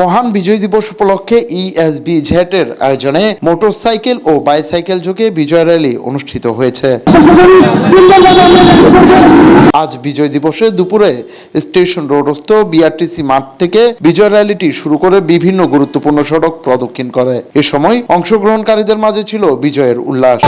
মহান বিজয় দিবস উপলক্ষে ইএসবি ঝেটের আয়োজনে মোটরসাইকেল ও বাইসাইকেল যোগে বিজয় র্যালি অনুষ্ঠিত হয়েছে। আজ বিজয় দিবসে দুপুরে স্টেশন রোডস্থ বিআরটিসি মাঠ থেকে বিজয় র্যালিটি শুরু করে বিভিন্ন গুরুত্বপূর্ণ সড়ক প্রদক্ষিণ করে। এ সময় অংশগ্রহণকারীদের মাঝে ছিল বিজয়ের উল্লাস।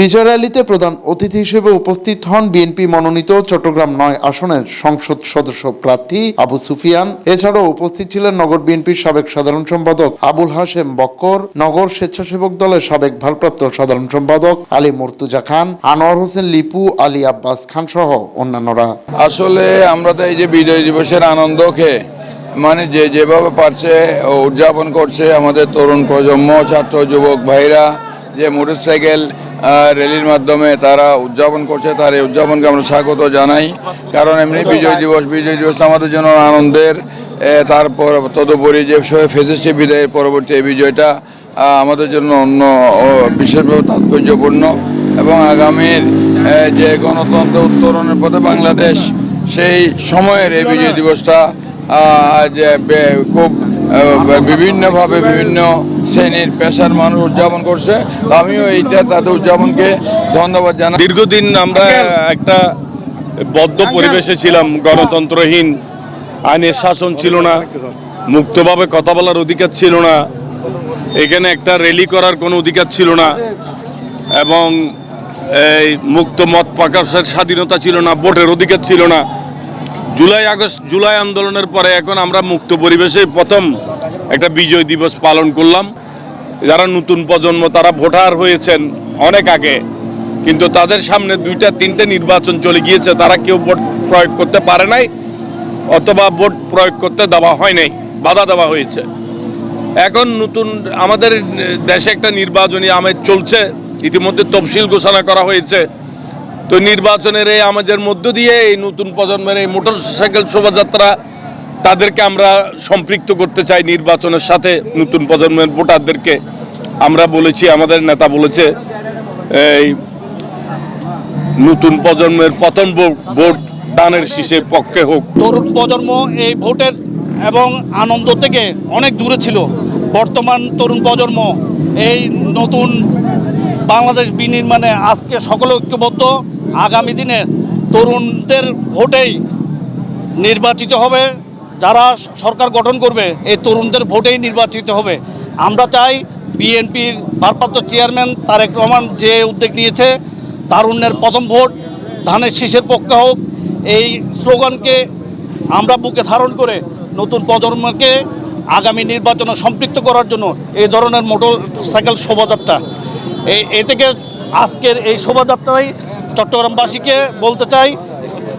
বিজয় র্যালিতে প্রধান অতিথি হিসেবে উপস্থিত হন বিএনপি মনোনীত চট্টগ্রাম নয় আসনের সংসদ সদস্য প্রার্থী আবু সুফিয়ান। এছাড়াও উপস্থিত ছিলেন নগর বিএনপির সাবেক সাধারণ সম্পাদক আবুল হাশেম বক্কর, নগর স্বেচ্ছাসেবক দলের সাবেক ভারপ্রাপ্ত সাধারণ সম্পাদক আলী মর্তুজা খান, আনোয়ার হোসেন লিপু, আলী আব্বাস খান সহ অন্যান্যরা। আসলে আমরা তো এই যে বিজয় দিবসের আনন্দকে মানে যে যেভাবে পারছে উদযাপন করছে আমাদের তরুণ প্রজন্ম, ছাত্র, যুবক ভাইরা, যে মোটরসাইকেল র্যালির মাধ্যমে তারা উদযাপন করছে, তার এই উদযাপনকে আমরা স্বাগত জানাই। কারণ এমনি বিজয় দিবস বিজয় দিবস আমাদের জন্য আনন্দের। তারপর তদুপরি যে ফেসিস্টি বিদায়ের পরবর্তী এই বিজয়টা আমাদের জন্য অন্য বিশেষভাবে তাৎপর্যপূর্ণ। এবং আগামীর যে গণতন্ত্র উত্তরণের পথে বাংলাদেশ, সেই সময়ের এই বিজয় দিবসটা যে খুব বিভিন্নভাবে বিভিন্ন শ্রেণির পেশার মানুষ উদযাপন করছে। তো আমিও এইটা তাদের উদযাপনকে ধন্যবাদ জানাই। দীর্ঘদিন আমরা একটা বদ্ধ পরিবেশে ছিলাম গণতন্ত্রহীন আইনের শাসন ছিল না মুক্তভাবে কথা বলার অধিকার ছিল না এখানে একটা র্যালি করার কোনো অধিকার ছিল না এবং এই মুক্ত মত প্রকাশের স্বাধীনতা ছিল না ভোটের অধিকার ছিল না। জুলাই আগস্ট, জুলাই আন্দোলনের পরে এখন আমরা মুক্ত পরিবেশে প্রথম একটা বিজয় দিবস পালন করলাম। যারা নতুন প্রজন্ম, তারা ভোটার হয়েছেন অনেক আগে, কিন্তু তাদের সামনে দুইটা, তিনটে নির্বাচন চলে গিয়েছে, তারা কেউ ভোট প্রয়োগ করতে পারে নাই, অথবা ভোট প্রয়োগ করতে দেওয়া হয় নাই, বাধা দেওয়া হয়েছে। এখন নতুন, আমাদের দেশে একটা নির্বাচনী আমেজ চলছে, ইতিমধ্যে তফসিল ঘোষণা করা হয়েছে তো নির্বাচনের এই আমাদের মধ্য দিয়ে এই নতুন প্রজন্মের এই মোটর সাইকেল শোভাযাত্রা তাদেরকে আমরা সম্পৃক্ত করতে চাই নির্বাচনের সাথে। নতুন প্রজন্মের ভোটারদেরকে আমরা বলেছি, আমাদের নেতা বলেছে, এই নতুন প্রজন্মের প্রথম ভোট- দানের শীষের পক্ষে হোক। তরুণ প্রজন্ম এই ভোটের এবং আনন্দ থেকে অনেক দূরে ছিল। বর্তমান তরুণ প্রজন্ম এই নতুন বাংলাদেশ বিনির্মাণে আজকে সকলে ঐক্যবদ্ধ। আগামী দিনে তরুণদের ভোটেই নির্বাচিত হবে। যারা সরকার গঠন করবে, এই তরুণদের ভোটেই নির্বাচিত হবে। আমরা চাই বিএনপির ভারপ্রাপ্ত চেয়ারম্যান তারেক রহমান যে উদ্যোগ নিয়েছে, তারুণ্যের প্রথম ভোট, ধানের শীষের পক্ষে হোক, এই স্লোগানকে আমরা বুকে ধারণ করে নতুন প্রজন্মকে আগামী নির্বাচনে সম্পৃক্ত করার জন্য এই ধরনের মোটর সাইকেল শোভাযাত্রা এ থেকে আজকের এই শোভাযাত্রায় চট্টগ্রামবাসীকে বলতে চাই,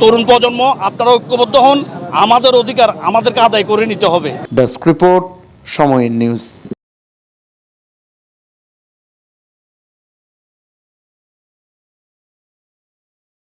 তরুণ প্রজন্ম, আপনারা ঐক্যবদ্ধ হন, আমাদের অধিকার আমাদেরকে আদায় করে নিতে হবে। ডেস্ক রিপোর্ট সময়ের নিউজ।